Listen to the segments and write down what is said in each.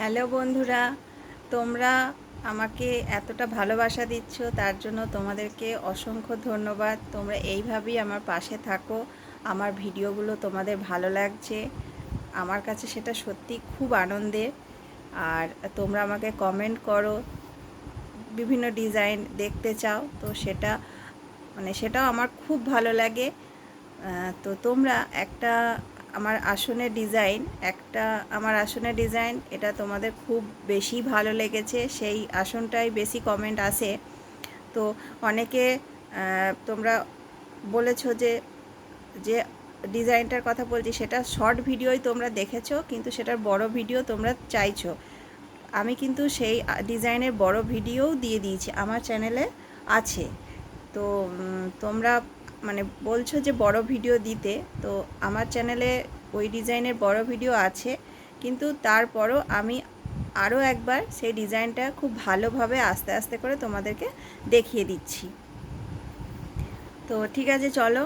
Hello বন্ধুরা, তোমরা আমাকে এতটা ভালোবাসা দিচ্ছ, তার জন্য তোমাদেরকে অসংখ্য ধন্যবাদ। তোমরা এইভাবেই আমার পাশে থাকো, আমার ভিডিওগুলো তোমাদের ভালো লাগছে। আমার কাছে সেটা সত্যি খুব আনন্দের আর তোমরা আমাকে কমেন্ট করো, বিভিন্ন ডিজাইন দেখতে চাও, তো সেটা মানে সেটাও আমার খুব ভালো লাগে। তো তোমরা একটা আমার আসনের ডিজাইন একটা আমার আসনের ডিজাইন এটা তোমাদের খুব বেশি ভালো লেগেছে। সেই আসনটাই বেশি কমেন্ট আসে। তো অনেকে তোমরা বলেছ যে যে ডিজাইনটার কথা বলছি, সেটা শর্ট ভিডিওই তোমরা দেখেছ, কিন্তু সেটার বড় ভিডিও তোমরা চাইছো। আমি কিন্তু সেই ডিজাইনের বড় ভিডিওও দিয়ে দিয়েছি, আমার চ্যানেলে আছে। তো তোমরা মানে বলছো যে বড় ভিডিও দিতে, তো আমার চ্যানেলে ওই ডিজাইনের বড় ভিডিও আছে, কিন্তু তারপরও আমি আরও একবার সেই ডিজাইনটা খুব ভালোভাবে আস্তে আস্তে করে তোমাদেরকে দেখিয়ে দিচ্ছি। তো ঠিক আছে, চলো।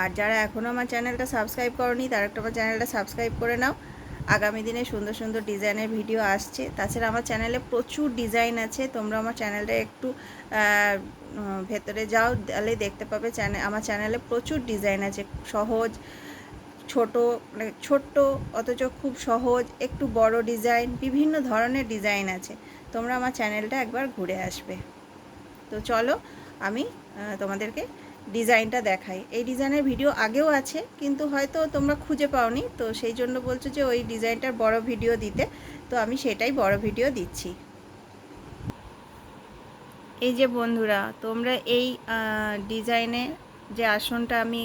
আর যারা এখনও আমার চ্যানেলটা সাবস্ক্রাইব করনি, তারা একটু আমার চ্যানেলটা সাবস্ক্রাইব করে নাও। আগামী দিনে সুন্দর সুন্দর ডিজাইনের ভিডিও আসছে। তাছাড়া আমার চ্যানেলে প্রচুর ডিজাইন আছে। তোমরা আমার চ্যানেলটা একটু ভেতরে যাও তাহলে দেখতে পাবে চ্যানেল আমার চ্যানেলে প্রচুর ডিজাইন আছে। সহজ, ছোট মানে ছোট্ট, অথচ খুব সহজ, একটু বড় ডিজাইন, বিভিন্ন ধরনের ডিজাইন আছে। তোমরা আমার চ্যানেলটা একবার ঘুরে আসবে। তো চলো, আমি তোমাদেরকে ডিজাইনটা দেখাই। এই ডিজাইনের ভিডিও আগেও আছে, কিন্তু হয়তো তোমরা খুঁজে পাওনি। তো সেই জন্য বলছো যে ওই ডিজাইনটার বড় ভিডিও দিতে। তো আমি সেটাই বড় ভিডিও দিচ্ছি। এই যে বন্ধুরা, তোমরা এই ডিজাইনে যে আসনটা আমি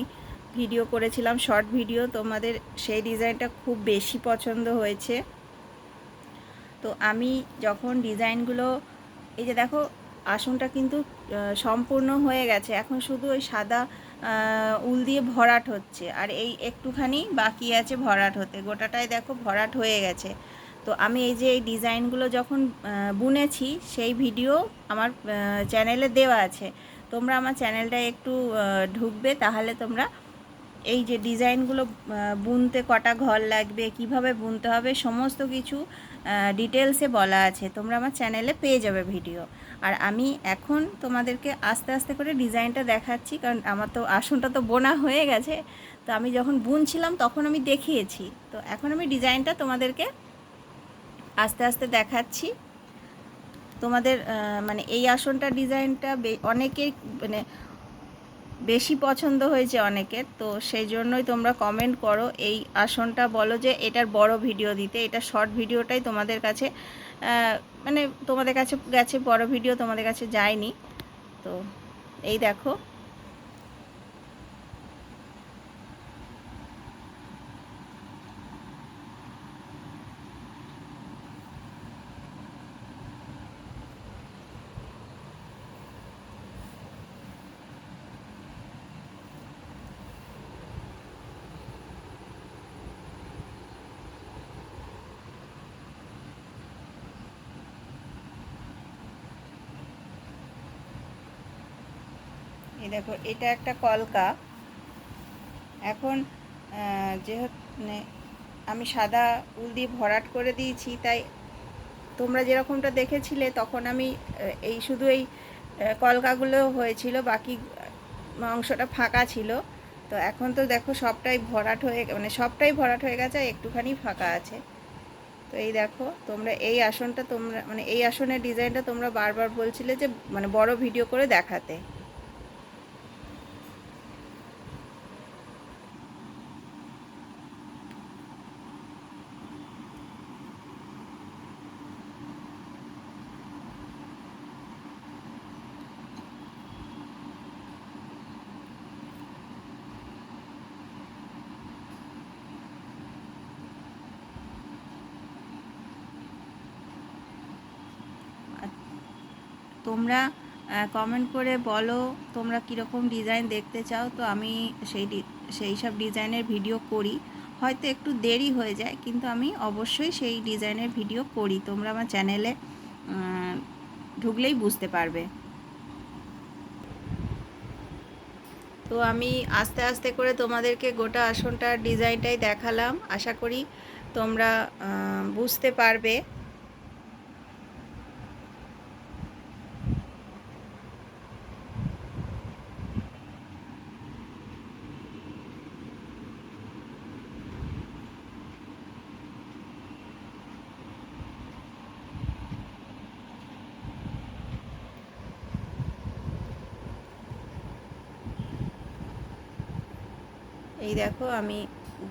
ভিডিও করেছিলাম, শর্ট ভিডিও, তোমাদের সেই ডিজাইনটা খুব বেশি পছন্দ হয়েছে। তো আমি যখন ডিজাইনগুলো, এই যে দেখো আসনটা কিন্তু সম্পূর্ণ হয়ে গেছে। এখন শুধু ওই সাদা উল দিয়ে ভরাট হচ্ছে। আর এই একটুখানি বাকি আছে ভরাট হতে। গোটাটাই দেখো ভরাট হয়ে গেছে। তো আমি এই যে এই ডিজাইনগুলো যখন বুনেছি, সেই ভিডিও আমার চ্যানেলে দেওয়া আছে। তোমরা আমার চ্যানেলটা একটু ঢুকবে, তাহলে তোমরা এই যে ডিজাইনগুলো বুনতে কটা ঘর লাগবে, কীভাবে বুনতে হবে, সমস্ত কিছু ডিটেলসে বলা আছে। তোমরা আমার চ্যানেলে পেয়ে যাবে ভিডিও। আর আমি এখন তোমাদেরকে আস্তে আস্তে করে ডিজাইনটা দেখাচ্ছি, কারণ আমার তো আসনটা তো বোনা হয়ে গেছে। তো আমি যখন বুনছিলাম তখন আমি দেখিয়েছি। তো এখন আমি ডিজাইনটা তোমাদেরকে আস্তে আস্তে দেখাচ্ছি। তোমাদের মানে এই আসনটা ডিজাইনটা অনেকের মানে বেশি পছন্দ হয়েছে অনেকের, তো সেই জন্যই তোমরা কমেন্ট করো। এই আসনটা বলো যে এটার বড় ভিডিও দিতে, এটা শর্ট ভিডিওটাই তোমাদের কাছে মানে তোমাদের কাছে গেছে, বড় ভিডিও তোমাদের কাছে যায়নি। তো এই দেখো। এই দেখো, এটা একটা কলকা। এখন যেহেতু মানে আমি সাদা উল দিয়ে ভরাট করে দিয়েছি, তাই তোমরা যেরকমটা দেখেছিলে, তখন আমি এই শুধু এই কলকাগুলো হয়েছিল, বাকি অংশটা ফাঁকা ছিল। তো এখন তো দেখো, সবটাই ভরাট হয়ে মানে সবটাই ভরাট হয়ে গেছে একটুখানি ফাঁকা আছে। তো এই দেখো, তোমরা এই আসনটা তোমরা মানে এই আসনের ডিজাইনটা তোমরা বারবার বলছিলে যে মানে বড় ভিডিও করে দেখাতে। তোমরা কমেন্ট করে বলো তোমরা কীরকম ডিজাইন দেখতে চাও। তো আমি সেই সেই সব ডিজাইনের ভিডিও করি। হয়তো একটু দেরি হয়ে যায়, কিন্তু আমি অবশ্যই সেই ডিজাইনের ভিডিও করি। তোমরা আমার চ্যানেলে ঢুকলেই বুঝতে পারবে। তো আমি আস্তে আস্তে করে তোমাদেরকে গোটা আসনটার ডিজাইনটাই দেখালাম। আশা করি তোমরা বুঝতে পারবে। এই দেখো আমি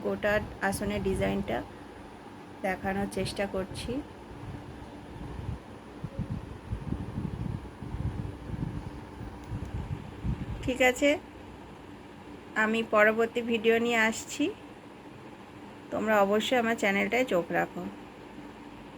গোটা আসনের ডিজাইনটা দেখানোর চেষ্টা করছি। ঠিক আছে, আমি পরবর্তী ভিডিও নিয়ে আসছি। তোমরা অবশ্যই আমার চ্যানেলটায় চোখ রাখো।